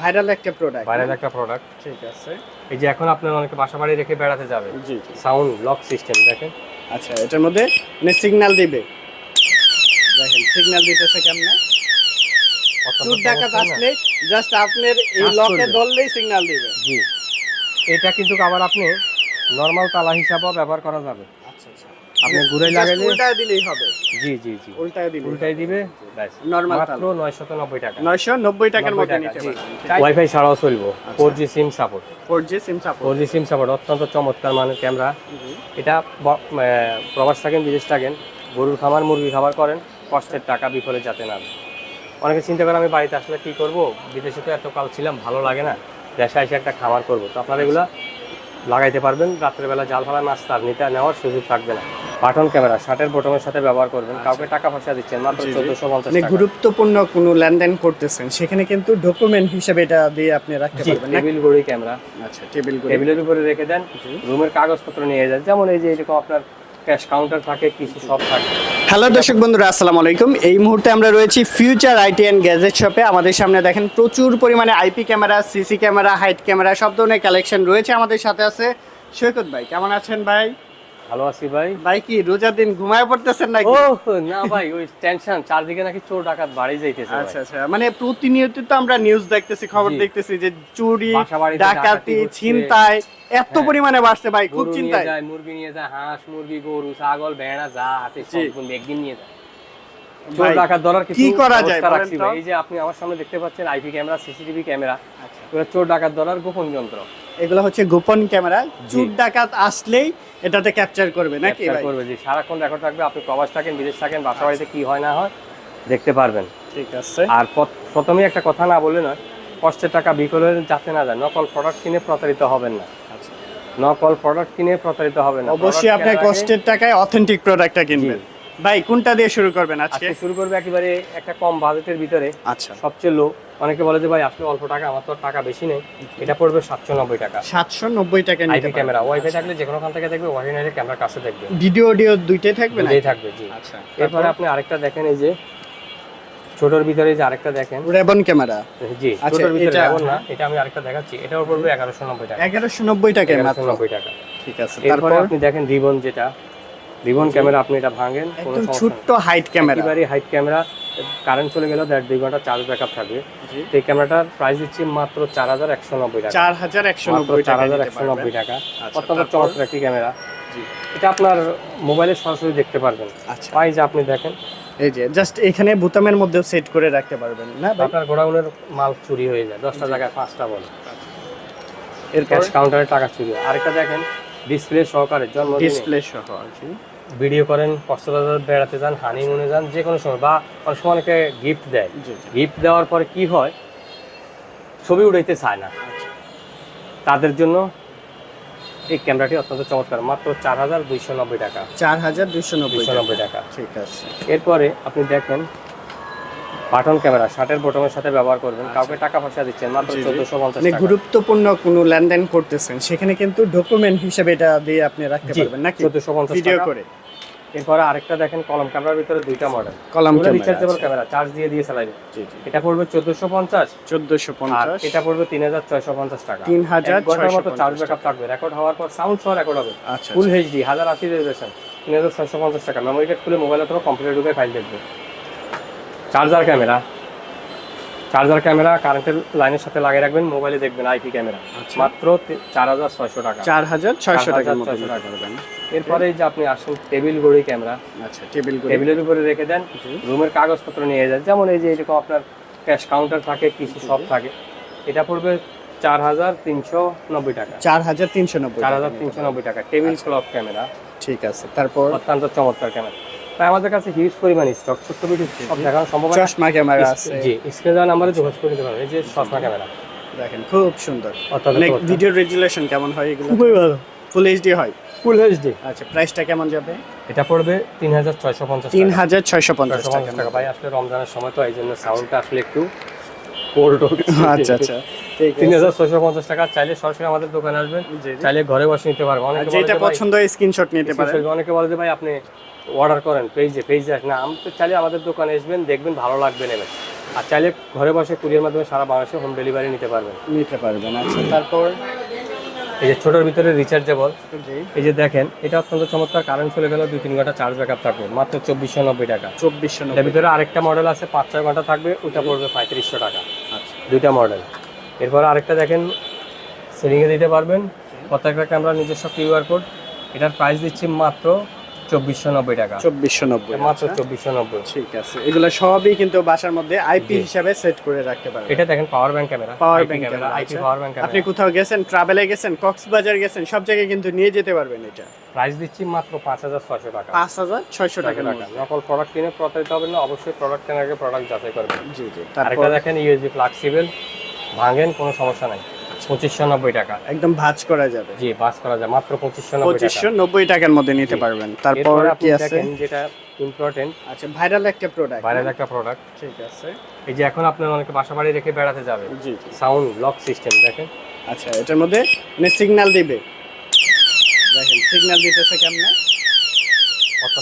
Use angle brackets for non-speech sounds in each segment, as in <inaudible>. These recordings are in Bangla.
ভাইরাল একটা প্রোডাক্ট ভাইরাল একটা প্রোডাক্ট ঠিক আছে। এই যে এখন আপনার অনেকে বাসা বাড়ি রেখে বেড়াতে যাবে। জি সাউন্ড লক সিস্টেম দেখেন। আচ্ছা এটার মধ্যে মানে সিগন্যাল দিবে। দেখেন সিগন্যাল দিতেছে কেমনে? চুর ডাকাত আসলে জাস্ট আপনার এই লকে। ধরলেই সিগন্যাল দিবে। জি। এটা কিন্তু আবার আপনি নর্মাল তালা হিসাবেও ব্যবহার করা যাবে। আপনি ঘুরে লাগাইলে উল্টায় দিলেই হবে। জি জি জি। উল্টায় দিলে উল্টাই দিবে? ব্যাস। নরমাল মাত্র নয়শত নব্বই টাকা। নয়শো নব্বই টাকার মধ্যে নিতে। পারবেন। ওয়াইফাই ছাড়াও চলবো। Four G SIM support four G SIM support four G SIM support অত্যন্ত চমৎকার মানের ক্যামেরা এটা প্রবাস থাকেন বিদেশ থাকেন গরুর খামার মুরগি খাবার করেন কষ্টের টাকা বিফলে যাতে না অনেকে চিন্তা করে আমি বাড়িতে আসলে কি করব? বিদেশে তো এত কাল ছিলাম ভালো লাগে না। দেশে এসে একটা খামার করব। তো আপনারা এগুলা লাগাইতে পারবেন। রাত্রেবেলা জাল ফালা তার নিতে নেওয়ার সুযোগ থাকবে না। বাটন ক্যামেরা শার্টের বোটনের সাথে ব্যবহার করবেন। কাউকে টাকা পয়সা দিচ্ছেন মাত্র। চোদ্দশো পঞ্চাশ মানে গুরুত্বপূর্ণ কোনো লেনদেন করতেছেন সেখানে কিন্তু ডকুমেন্ট হিসেবে এটা দিয়ে আপনি রাখতে পারবেন। টেবিল গড়ি ক্যামেরা। আচ্ছা টেবিল টেবিলের উপরে রেখে দেন রুমের কাগজপত্র নিয়ে যান। যেমন এই যে এরকম আপনার ক্যাশ কাউন্টার থাকে কিছু সব থাকে। হ্যালো দর্শক বন্ধুরা আসসালামু আলাইকুম। এই মুহূর্তে আমরা রয়েছি ফিউচার আইটি অ্যান্ড গ্যাজেট শপে আমাদের সামনে দেখেন প্রচুর পরিমাণে IP camera CC camera height camera সব ধরনের কালেকশন রয়েছে। আমাদের সাথে আছে সৈকত ভাই। কেমন আছেন ভাই? ভালো আছি ভাই। ভাই কি রোজার দিন ঘুমায় পড়তেছেন নাকি? ও না ভাই ওই টেনশন চারদিকে নাকি চোর ডাকাত বাড়ি যাইতেছে আচ্ছা আচ্ছা মানে প্রতিনিয়ত তো আমরা নিউজ দেখতেছি খবর দেখতেছি যে চুরি ডাকাতি ছিনতাই এত হ্যাঁ। পরিমাণে বাড়ছে ভাই খুব চিন্তায়। যায় মুরগি নিয়ে যায় হাঁস মুরগি গরু ছাগল ভেড়া যা আছে। সব একদিন নিয়ে যায়। চোর ডাকাত ধরার কিছু কি করা যায় রাখছি ভাই। এই যে আপনি আমার সামনে দেখতে পাচ্ছেন আইপি ক্যামেরা সিসিটিভি ক্যামেরা। আচ্ছা। চোর ডাকাত ধরার গোপন যন্ত্র। এগুলো হচ্ছে গোপন ক্যামেরা। জি। চুর ডাকাত আসলেই এটাতে ক্যাপচার করবে নাকি করবে যে সারাক্ষণ রেকর্ড রাখবে আপনি প্রবাস থাকেন বিদেশ থাকেন বাসা বাড়িতে কি হয় না হয় দেখতে পারবেন। ঠিক আছে। আর প্রথমেই একটা কথা না বললে নয় কষ্টের টাকা বিকলে যাতে না যায় নকল প্রোডাক্ট কিনে প্রতারিত হবেন না। আচ্ছা। নকল প্রোডাক্ট কিনে প্রতারিত হবেন না। অবশ্যই আপনি কষ্টের টাকায় অথেন্টিক প্রোডাক্টটা কিনবেন। ভাই কোনটা দিয়ে শুরু করবেন আজকে? শুরু করবে একেবারে একটা কম বাজেটের ভিতরে। আচ্ছা। সবচেয়ে লো অনেকে বলে যে ভাই আসলে অল্প টাকা আমার তো টাকা বেশি নেই। এটা পড়বে সাতশো নব্বই টাকা। সাতশো নব্বই টাকা নিতে আইপি ক্যামেরা ওয়াইফাই থাকলে যে কোনো খান থেকে দেখবে ওয়াইফাই ক্যামেরার কাছে দেখবে। ভিডিও অডিও দুইটাই থাকবে না দুটোই থাকবে জি। আচ্ছা। এরপরে আপনি আরেকটা দেখেন এই যে ছোটর ভিতরে যে আরেকটা দেখেন। রেবন ক্যামেরা জি আচ্ছা, ছোটর ভিতরে এমন না এটা আমি আরেকটা দেখাচ্ছি। এটাও পড়বে এগারোশো নব্বই টাকা। এগারোশো নব্বই টাকায় এগারোশো মাত্র নব্বই টাকা। ঠিক আছে এরপরে তারপর? আপনি দেখেন রিবন যেটা। রিবন ক্যামেরা আপনি এটা ভাঙেন কোনো ছোট্ট হাইট ক্যামেরা একেবারে হাইট ক্যামেরা কারেন্ট চলে গেলেও দেড় দুই ঘণ্টা চার্জ ব্যাকআপ থাকবে। তো এই ক্যামেরাটার প্রাইস দিচ্ছি মাত্র চার হাজার একশো নব্বই টাকা। চার হাজার একশো নব্বই চার টাকা হাজার একশো নব্বই। টাকা। আচ্ছা, অত্যন্ত? চমৎকার একটি ক্যামেরা। এটা আপনার মোবাইলে সরাসরি দেখতে পারবেন। আচ্ছা। প্রাইস আপনি দেখেন। এই যে জাস্ট এখানে বোতামের মধ্যেও সেট করে রাখতে পারবেন না আপনার গোডাউনের মাল চুরি হয়ে যায়। দশটা জায়গায় পাঁচটা বলে। এর ক্যাশ কাউন্টারে টাকা চুরি। আরেকটা দেখেন ডিসপ্লে সহকারে জন্মদিনে। ডিসপ্লে সহ ভিডিও করেন কক্সবাজার বেড়াতে যান হানিমুনে যান যে কোনো সময় বা অনেক সময় অনেকে গিফট দেয়। গিফট দেওয়ার পরে কি হয় ছবি উঠাইতে চায় না। আচ্ছা। তাদের জন্য এই ক্যামেরাটি অত্যন্ত চমৎকার মাত্র চার হাজার দুইশো নব্বই টাকা। চার হাজার দুইশো নব্বই টাকা। ঠিক আছে। এরপরে আপনি দেখেন বাটন ক্যামেরা শার্টের বোটনের সাথে ব্যবহার করবেন কাউকে টাকা পয়সা দিচ্ছেন মাত্র। চোদ্দশো পঞ্চাশ মানে গুরুত্বপূর্ণ কোনো লেনদেন করতেছেন সেখানে কিন্তু ডকুমেন্ট হিসেবে এটা দিয়ে আপনি রাখতে পারবেন নাকি? চোদ্দশো পঞ্চাশ ভিডিও করে। এরপরে আরেকটা দেখেন কলম ক্যামেরার ভিতরে দুইটা মডেল কলম রিচার্জেবল ক্যামেরা চার্জ দিয়ে দিয়ে জি এটা পড়বে চোদ্দশো পঞ্চাশ। চোদ্দশো আর পঞ্চাশ। এটা পড়বে তিন হাজার ছয়শো পঞ্চাশ টাকা। তিন হাজার ঘণ্টার মতো চার্জ ব্যাকআপ থাকবে। রেকর্ড হওয়ার পর সাউন্ড সহ রেকর্ড হবে। ফুল এইচডি হাজার আশি রেজুলেশন তিন হাজার ছয়শো পঞ্চাশ টাকা। মেমোরি কার্ড খুলে মোবাইল অথবা কম্পিউটার ঢুকে ফাইল দেখবে। Charger camera. চার্জার ক্যামেরা কারেন্টের লাইনের সাথে লাগিয়ে রাখবেন মোবাইলে দেখবেন আইপি ক্যামেরা। আচ্ছা। মাত্র চার হাজার ছয়শো টাকা। চার হাজার ছয়শো 4,600 নিতে টাকা। এরপরে এই যে আপনি আসুন টেবিল গড়ি ক্যামেরা। আচ্ছা টেবিল টেবিলের উপরে রেখে দেন রুমের কাগজপত্র নিয়ে যান। যেমন এই যে এরকম আপনার ক্যাশ কাউন্টার থাকে কিছু সব থাকে। এটা পড়বে চার হাজার তিনশো নব্বই টাকা। চার হাজার তিনশো নব্বই চার হাজার তিনশো নব্বই টাকা। Table clock camera. ঠিক আছে তারপর? অত্যন্ত চমৎকার ক্যামেরা। তাই আমাদের কাছে হিউজ পরিমাণ স্টক ছোট্ট ভিডিও সব দেখানো সম্ভব হয় চশমা ক্যামেরা আছে। জি স্ক্রিনে দেওয়া নাম্বারে যোগাযোগ করে নিতে পারবেন এই যে চশমা ক্যামেরা দেখেন খুব সুন্দর। মানে ভিডিও রেজুলেশন কেমন হয় এগুলো? খুবই ভালো। ফুল এইচডি হয়? ফুল এইচডি আচ্ছা প্রাইসটা কেমন যাবে? এটা পড়বে তিন হাজার ছয়শো পঞ্চাশ তিন হাজার ছয়শো পঞ্চাশ টাকা। পঞ্চাশ টাকা। ভাই আসলে রমজানের সময় তো এই জন্য সাউন্ডটা আসলে একটু কোল্ড <laughs> আচ্ছা আচ্ছা। তিন হাজার ছয়শো পঞ্চাশ টাকা চাইলে সরাসরি আমাদের দোকানে আসবেন। চাইলে ঘরে বসে নিতে পারব আর যেটা পছন্দ হয় স্ক্রিনশট নিতে করে অনেকে বলে যে ভাই আপনি অর্ডার করেন পেজে পেজে আস না আমি তো চাইলে আমাদের দোকানে আসবেন দেখবেন ভালো লাগবে নেবেন আর চাইলে ঘরে বসে কুরিয়ার মাধ্যমে সারা বাংলাদেশে হোম ডেলিভারি নিতে পারবেন। নিতে পারবেন আচ্ছা। তারপর? এই যে ছোটোর ভিতরে রিচার্জেবল এই যে দেখেন এটা অত্যন্ত চমৎকার কারেন্ট চলে গেল দুই তিন ঘণ্টা চার্জ ব্যাকআপ থাকবে মাত্র চব্বিশশো নব্বই টাকা। চব্বিশশো এটার ভিতরে আরেকটা মডেল আছে পাঁচ ছয় ঘণ্টা থাকবে ওইটা পড়বে পঁয়ত্রিশশো টাকা। আচ্ছা। দুইটা মডেল এরপর আরেকটা দেখেন সিলিংয়ে দিতে পারবেন। প্রত্যেকটা ক্যামেরা নিজস্ব কিউআর কোড এটার প্রাইস দিচ্ছি মাত্র চব্বিশশো নব্বই টাকা। চব্বিশশো নব্বই মাত্র চব্বিশশো নব্বই। ঠিক আছে এগুলো সবই কিন্তু বাসার মধ্যে আইপি হিসাবে সেট করে রাখতে পারবেন এটা দেখেন power bank camera power bank camera IP. Power bank আপনি কোথাও গেছেন ট্রাভেলে গেছেন কক্সবাজার গেছেন সব জায়গায় কিন্তু নিয়ে যেতে পারবেন এটা। প্রাইস দিচ্ছি মাত্র পাঁচ হাজার ছয়শো টাকা। পাঁচ হাজার ছয়শো টাকা। নকল প্রোডাক্ট কিনে প্রতারিত হবেন না অবশ্যই প্রোডাক্ট কেনার আগে প্রোডাক্ট যাচাই করবেন। জি জি। তারপর? দেখেন ইউএসবি ফ্লেক্সিবল ভাঙেন কোনো সমস্যা নাই। পঁচিশশো নব্বই টাকা। একদম ভাঁজ করা যাবে। জি বাস করা যায় মাত্র পঁচিশশো পঁচিশশো নব্বই টাকার মধ্যে নিতে পারবেন। তারপর কি আছে? যেটা ইম্পর্টেন্ট আচ্ছা ভাইরাল একটা প্রোডাক্ট বাইরের একটা প্রোডাক্ট ঠিক আছে। এই যে এখন আপনার অনেকে বাসা বাড়ি রেখে বেড়াতে যাবে। জি সাউন্ড লক সিস্টেম দেখেন। আচ্ছা এটার মধ্যে মানে সিগন্যাল দিবে। দেখেন সিগন্যাল দিতেছে কেমনে?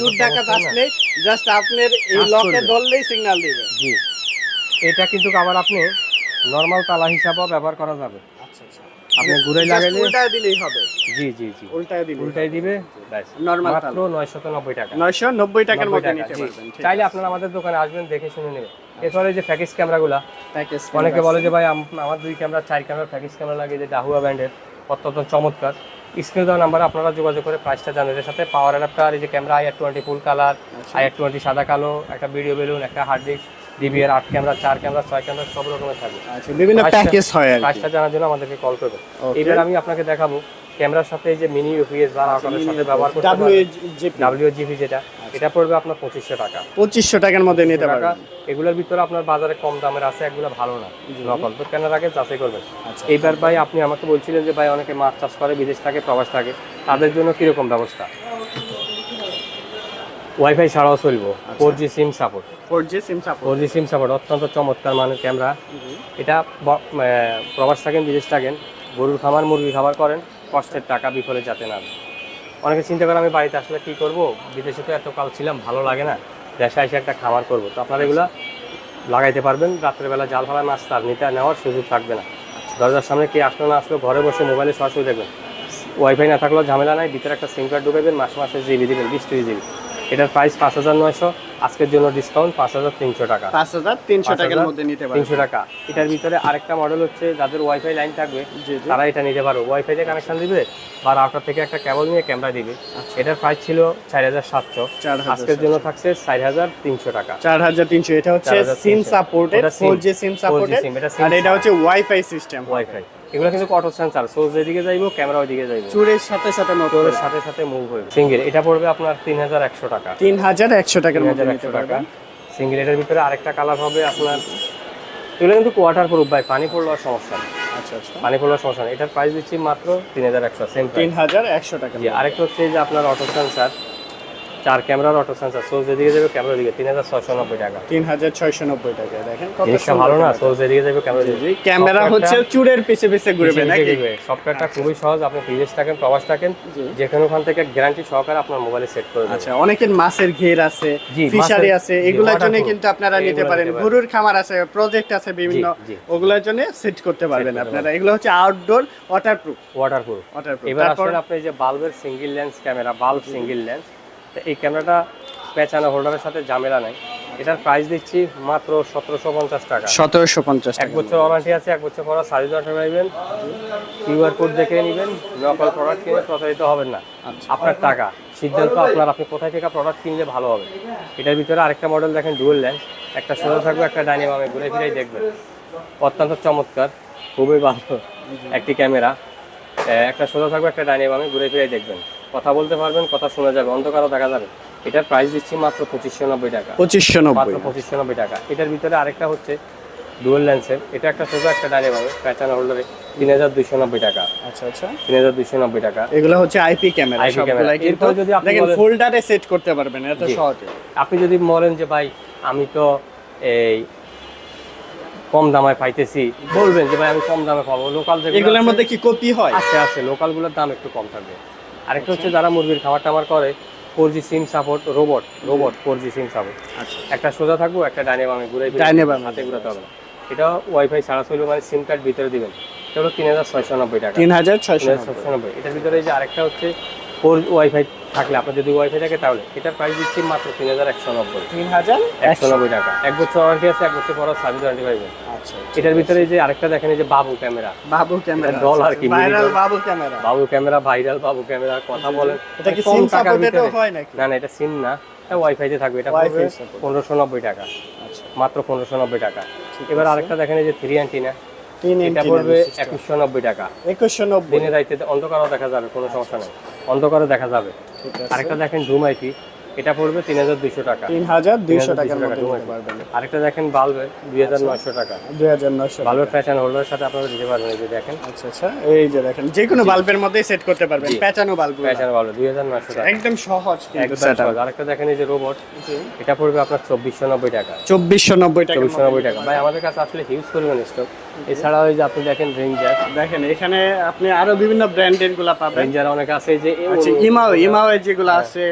চুর ডাকাত আসলে জাস্ট আপনার এই লকে। ধরলেই সিগন্যাল দিবে। জি। এটা কিন্তু আবার আপনি নর্মাল তালা হিসাবেও ব্যবহার করা যাবে। আপনি ঘুরে লাগাইলে উল্টায় দিলেই হবে। জি জি জি। উল্টায় দিলেই উল্টাই দিবে ব্যাস। নর্মাল মাত্র নয়শত নব্বই টাকা। নয়শো নব্বই টাকার মধ্যে নিতে পারবেন চাইলে আপনারা আমাদের দোকানে আসবেন দেখে শুনে নেবেন। এরপরে যে প্যাকেজ ক্যামেরাগুলা প্যাকেজ অনেকে বলে যে ভাই আমার দুই ক্যামেরা চার ক্যামেরা প্যাকেজ ক্যামেরা লাগে যে ডাহুয়া ব্র্যান্ডের অত্যন্ত চমৎকার। স্ক্রিনে দেওয়া নাম্বারে আপনারা যোগাযোগ করে প্রাইসটা জানেন। এর সাথে পাওয়ার অ্যাডাপ্টার এই যে camera I twenty full colour I twenty সাদা কালো একটা ভিডিও বেলুন একটা হার্ড ডিস্ক ডিবিআর আট ক্যামেরা চার ক্যামেরা ছয় ক্যামেরা সব রকমের থাকবে। আচ্ছা বিভিন্ন প্যাকেজ হয় আর কি। প্রাইসটা জানার জন্য আমাদেরকে কল করবেন Okay. এবার আমি আপনাকে দেখাবো ক্যামেরার সাথে এই যে মিনি ইউপিএস বা আপনাদের সাথে ব্যবহার করতে পারবেন। ডাব্লিউ জিবি যেটা এটা পড়বে আপনার পঁচিশশো টাকা। পঁচিশশো টাকার মধ্যে নিতে পারবেন। এগুলোর ভিতরে আপনার বাজারে কম দামের আছে এগুলো ভালো না। নকল তো কেনার আগে যাচাই করবেন। আচ্ছা। এইবার ভাই আপনি আমাকে বলছিলেন যে ভাই অনেকে মাছ চাষ করে বিদেশ থাকে প্রবাস থাকে। তাদের জন্য কীরকম ব্যবস্থা? ওয়াইফাই ছাড়াও চলবো। আচ্ছা। Four G SIM support four G SIM support four G SIM support অত্যন্ত চমৎকার মানের ক্যামেরা এটা প্রবাস থাকেন বিদেশ থাকেন গরুর খামার মুরগি খাবার করেন কষ্টের টাকা বিফলে যাতে না অনেকে চিন্তা করে আমি বাড়িতে আসলে কী করব? বিদেশে তো এত কাল ছিলাম ভালো লাগে না। দেশে এসে একটা খামার করব। তো আপনারা এগুলা লাগাইতে পারবেন। রাত্রেবেলা জাল ফালা মাছ তার নিতে নেওয়ার সুযোগ থাকবে না। দরজার সামনে কে আসলো না আসলো ঘরে বসে মোবাইলে সরাসরি দেখবেন। ওয়াইফাই না থাকলেও ঝামেলা নাই ভিতরে একটা সিম কার্ড ঢুকাবেন মাসে মাসে জিবি দিবেন বিশ ত্রিশ জিবি। এটার প্রাইস পাঁচ হাজার নয়শো আজকের জন্য ডিসকাউন্ট পাঁচ হাজার তিনশো টাকা। পাঁচ হাজার তিনশো পাঁচ টাকার মধ্যে নিতে পারবেন তিনশো টাকা। এটার ভিতরে আরেকটা মডেল হচ্ছে যাদের ওয়াইফাই লাইন থাকবে তারা এটা নিতে পারো। ওয়াইফাই দিয়ে কানেকশন দিবে বা রাউটার থেকে একটা কেবল নিয়ে ক্যামেরা দিবে। এটার প্রাইস ছিল চার হাজার সাতশো। চার আজকের জন্য থাকছে চার হাজার তিনশো টাকা। চার হাজার তিনশো। এটা হচ্ছে SIM supported four G SIM 4G supported এটা হচ্ছে ওয়াইফাই সিস্টেম ওয়াইফাই এগুলো কিন্তু অটো সেন্সার সোর্স এদিকে যাইবো ক্যামেরা ওইদিকে যাইবো। চুরের সাথে সাথে মোটরের তোরের সাথে সাথে মুভ হইবে। সিঙ্গেল এটা পড়বে আপনার তিন হাজার একশো টাকা। তিন হাজার একশো টাকার মধ্যে একশো টাকা। সিঙ্গেল এটার ভিতরে আরেকটা কালার হবে আপনার এগুলো কিন্তু কোয়ার্টার প্রুফ ভাই পানি পড়লে আর সমস্যা নেই। আচ্ছা আচ্ছা। পানি পড়লে সমস্যা নেই। এটার প্রাইস দিচ্ছি মাত্র তিন হাজার একশো সেম তিন হাজার একশো টাকা আরেকটা হচ্ছে যে আপনার অটো সেন্সার চার ক্যামেরার অটো সেন্সার সোর্স এদিকে যাবে ক্যামেরা দিকে তিন হাজার ছয়শো নব্বই টাকা। তিন হাজার ছয়শো নব্বই টাকা দেখেন। জিনিসটা ভালো না। সোর্স এদিকে যাবে ক্যামেরা দিকে ক্যামেরা হচ্ছে চুরের পিছে পিছে ঘুরবে নাকি? সফটওয়্যারটা খুবই সহজ আপনি বিদেশ থাকেন প্রবাস থাকেন যে কোনো ওখান থেকে গ্যারান্টি সহকারে আপনার মোবাইলে সেট করে দেবেন। আচ্ছা অনেকের মাছের ঘের আছে ফিশারি আছে এগুলোর জন্য কিন্তু আপনারা নিতে পারেন। গরুর খামার আছে প্রজেক্ট আছে বিভিন্ন। ওগুলোর জন্য সেট করতে পারবেন আপনারা। এগুলো হচ্ছে আউটডোর ওয়াটারপ্রুফ ওয়াটারপ্রুফ ওয়াটারপ্রুফ এবার আসলে আপনি যে বাল্বের single lens camera bulb single lens এই ক্যামেরাটা পেঁচানো হোল্ডারের সাথে ঝামেলা নাই। এটার প্রাইস দিচ্ছি মাত্র সতেরোশো পঞ্চাশ টাকা। সতেরোশো পঞ্চাশ এক বছর ওয়ারেন্টি আছে এক বছর পর সার্ভিস ওয়ারেন্টি নেবেন কিউআর কোড দেখে নেবেন নকল প্রোডাক্ট কিনে প্রতারিত হবেন না। আচ্ছা। আপনার টাকা। সিদ্ধান্ত আপনার আপনি কোথায় থেকে প্রোডাক্ট কিনলে ভালো হবে। এটার ভিতরে আরেকটা মডেল দেখেন ডুয়েল লেন্স একটা সোজা থাকবে একটা ডাইনিং আমি ঘুরে ফিরেই দেখবেন। অত্যন্ত চমৎকার খুবই ভালো। একটি ক্যামেরা একটা সোজা থাকবে একটা ডাইনিং আমি ঘুরে ফিরেই দেখবেন। কথা বলতে পারবেন কথা শোনা যাবে অন্ধকারও দেখা যাবে। এটার প্রাইস দিচ্ছি মাত্র পঁচিশশো নব্বই টাকা। পঁচিশশো নব্বই। পঁচিশশো নব্বই টাকা। এটার ভিতরে আরেকটা হচ্ছে ডুয়েল লেন্সের এটা একটা সোজা একটা ডাইনে পাবে প্যাচান হোল্ডারে তিন হাজার দুইশো নব্বই টাকা। আচ্ছা আচ্ছা। তিন হাজার দুইশো নব্বই টাকা। এগুলো হচ্ছে আইপি ক্যামেরা সবগুলাই ক্যামেরা। এরপরে যদি আপনি ফোল্ডারে সেট করতে পারবেন এত সহজে। আপনি যদি বলেন যে ভাই আমি তো এই কম দামে পাইতেছি বলবেন যে ভাই আমি কম দামে পাবো। লোকাল এগুলোর মধ্যে কি কপি হয়? আছে আছে। লোকালগুলোর দাম একটু কম থাকবে। আরেকটা হচ্ছে যারা মুরগির খাবার টাবার করে four G SIM support robot robot four G SIM support. আচ্ছা। একটা সোজা থাকব একটা ডাইনে বামে ঘুরে ডাইনে বামে। হাতে ঘুরাতে হবে না। এটা ওয়াইফাই ছাড়া চলবে মানে সিম কার্ড ভিতরে দিবেন। এটা হলো তিন হাজার ছয়শো নব্বই টাকা। তিন হাজার ছয়শো ছয়শো নব্বই। এটার ভিতরে যে আরেকটা হচ্ছে ফোর ওয়াইফাই থাকলে আপনার যদি ওয়াইফাই থাকে তাহলে। এটার প্রাইস দিচ্ছি মাত্র তিন হাজার একশো নব্বই। তিন হাজার একশো নব্বই টাকা। এক বছর ওয়ারেন্টি আছে এক বছর পর সার্ভিস ওয়ারেন্টি পাইবেন আচ্ছা এটার ভিতরে যে আরেকটা দেখেন এই যে বাবু ক্যামেরা। বাবু ক্যামেরা ডল আর কি, ভাইরাল বাবু ক্যামেরা। বাবু ক্যামেরা ভাইরাল বাবু ক্যামেরা কথা বলেন। এটা কি সিম সাপোর্টেডও হয় নাকি? না না এটা সিম না। এটা ওয়াইফাই তে থাকবে। এটা পড়বে। পনেরোশো নব্বই টাকা। আচ্ছা। মাত্র পনেরোশো নব্বই টাকা। এবার আরেকটা দেখেন এই যে থ্রি অ্যান্টিনা এটা পড়বে একুশশো নব্বই টাকা। একুশশো নব্বই। অন্ধকারও দেখা যাবে কোনো সমস্যা নেই। অন্ধকারও দেখা যাবে। আরেকটা দেখেন ধুম আইপি এটা পড়বে তিন হাজার দুইশো টাকা। তিন হাজার দুইশো টাকার টাকা মধ্যে নিতে পারবেন। আরেকটা দেখেন বাল্বের দুই হাজার নয়শো টাকা। দুই হাজার নয়শো বাল্বের ফ্যাশন হোল্ডারের সাথে আপনারা দিতে পারবেন এই যে দেখেন। আচ্ছা আচ্ছা এই যে দেখেন যে কোনো বাল্বের মধ্যেই সেট করতে পারবেন। প্যাচানো বাল্ব ফ্যাশন বাল্ব দুই হাজার নয়শো টাকা। একদম সহজ একদম সহজ। আরেকটা দেখেন এই যে রোবট এটা পড়বে আপনার চব্বিশশো নব্বই টাকা। চব্বিশশো নব্বই টাকা চব্বিশশো নব্বই টাকা। ভাই আমাদের কাছে আসলে হিউজ পরিমাণ স্টক এছাড়াও এই যে আপনি দেখেন রেঞ্জার দেখেন এখানে আপনি আরও বিভিন্ন ব্র্যান্ডেরগুলা পাবেন। রেঞ্জার অনেক আছে যে এই আচ্ছা ইমাও ইমাও যেগুলো আছে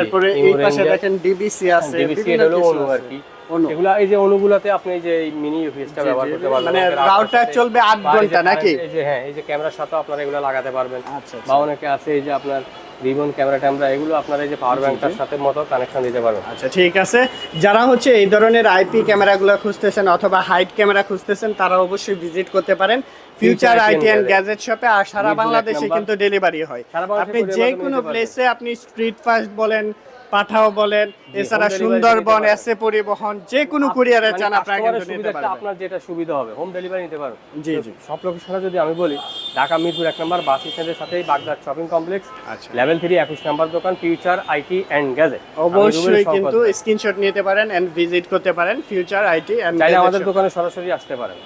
এরপরে এই পাশে দেখেন ডিবিসি আছে বিভিন্ন হলো অনু আর কি। এগুলা এই যে অনুগুলাতে আপনি যে মিনি ইউপিএসটা ব্যবহার করতে পারবেন মানে রাউটার চলবে আট ঘণ্টা নাকি? এই যে হ্যাঁ এই যে ক্যামেরার সাথে আপনারা এগুলো লাগাতে পারবেন। আচ্ছা বা অনেকে আছে এই যে আপনার রিবন ক্যামেরা ট্যামেরা এগুলো আপনারা এই যে পাওয়ার ব্যাংকটার সাথে মতো কানেকশন দিতে পারবেন। আচ্ছা ঠিক আছে। যারা হচ্ছে এই ধরনের আইপি ক্যামেরাগুলো খুঁজতেছেন অথবা হাইট ক্যামেরা খুঁজতেছেন তারা অবশ্যই ভিজিট করতে পারেন ফিউচার আইটি অ্যান্ড গ্যাজেট শপে আর সারা বাংলাদেশে কিন্তু ডেলিভারি হয়। আপনি যে কোনো প্লেসে আপনি স্ট্রিট ফাস্ট বলেন পাঠাও বলেন। এছাড়া সুন্দরবন। এসে পরিবহন যে কোনো কুরিয়ারে মানে চান আপনারা কিন্তু নিতে পারবেন। আপনার যেটা সুবিধা হবে হোম ডেলিভারি নিতে পারবেন। জি জি। সব লোকেশনটা যদি আমি বলি ঢাকা মিরপুর এক নম্বর বাস স্ট্যান্ডের সাথেই বাগদার শপিং কমপ্লেক্স লেভেল থ্রি একুশ নাম্বার দোকান ফিউচার আইটি অ্যান্ড গ্যাজেট অবশ্যই কিন্তু স্ক্রিনশট নিতে পারেন এন্ড ভিজিট করতে পারেন ফিউচার আইটি এন্ড চাইলে আমাদের দোকানে সরাসরি আসতে পারেন।